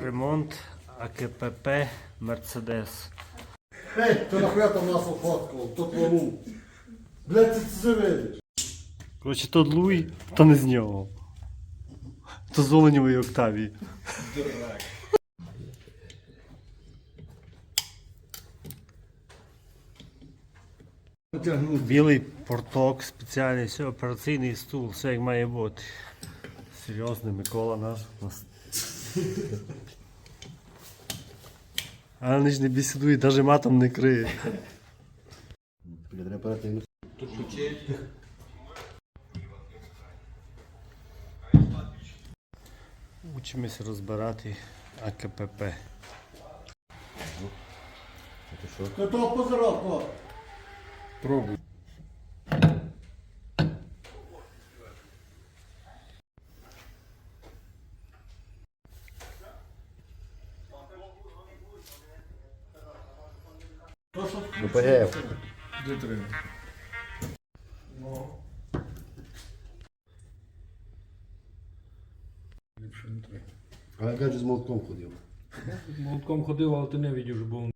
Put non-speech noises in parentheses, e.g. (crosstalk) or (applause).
Ремонт АКПП Мерседес. Ей, ти нахуя там нас офоткав, то твору. Блядь, це цивиль. Коротше, то Луй, то не з нього. То з Оленєвої Октавії. Білий порток, спеціальний, все, операційний стул, все як має бути. Серйозний Микола наш. (laughs) Але вони ж не бесідують, навіть матом не криє. Учимося розбирати АКПП. Ти того позирав, то. Пробуй. То що Ну, ПГФ. Де треба? Ліпше не треба. А я кажу, з молотком ходив. Молотком ходив, але ти не видів, бо